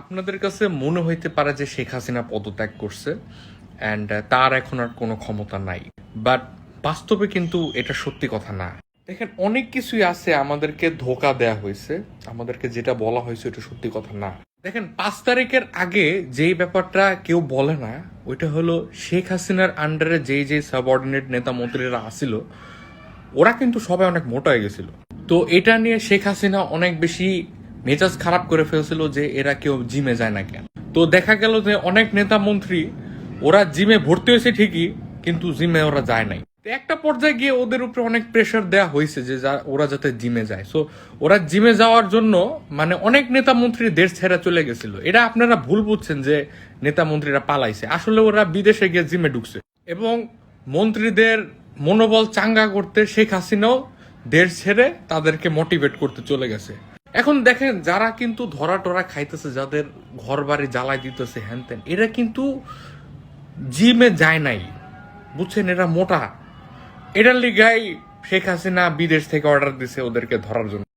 আপনাদের কাছে মনে হইতে পারে যে শেখ হাসিনা পদত্যাগ করছে অ্যান্ড তার এখন আর কোনো ক্ষমতা নাই। বাট বাস্তবে কিন্তু এটা সত্যি কথা না। দেখেন, অনেক কিছুই আছে আমাদেরকে ধোকা দেয়া হয়েছে। আমাদেরকে যেটা বলা হয়েছে এটা সত্যি কথা না। দেখেন, পাঁচ তারিখের আগে যেই ব্যাপারটা কেউ বলে না, ওইটা হলো শেখ হাসিনার আন্ডারে যেই যেই সাবঅর্ডিনেট নেতা মন্ত্রীরা আসিল ওরা কিন্তু সবাই অনেক মোটা হয়ে গেছিল। তো এটা নিয়ে শেখ হাসিনা অনেক বেশি মেজাজ খারাপ করে ফেলছিল যে এরা কেউ জিমে যায় না কেন? তো দেখা গেল যে অনেক নেতা মন্ত্রী, ওরা জিমে ভর্তি হয়েছে ঠিকই, কিন্তু জিমে ওরা যায় নাই। একটা পর্যায়ে গিয়ে ওদের উপরে অনেক প্রেশার দেওয়া হয়েছে যে ওরা যাতে জিমে যায়। সো ওরা জিমে যাওয়ার জন্য মানে অনেক নেতা মন্ত্রী দেশ ছেড়ে চলে গেছিল। এটা আপনারা ভুল বুঝছেন যে নেতা মন্ত্রীরা পালাইছে। আসলে ওরা বিদেশে গিয়ে জিমে ঢুকছে। এবং মন্ত্রীদের মনোবল চাঙ্গা করতে শেখ হাসিনাও দেশ ছেড়ে তাদেরকে মোটিভেট করতে চলে গেছে। এখন দেখেন, যারা কিন্তু ধরা টরা খাইতেছে, যাদের ঘর বাড়ি জ্বালাই দিতেছে হ্যান ত্যান, এরা কিন্তু জিমে যায় নাই। বুঝছেন, এরা মোটা। এটার লিগাই শেখ হাসিনা বিদেশ থেকে অর্ডার দিছে ওদেরকে ধরার জন্য।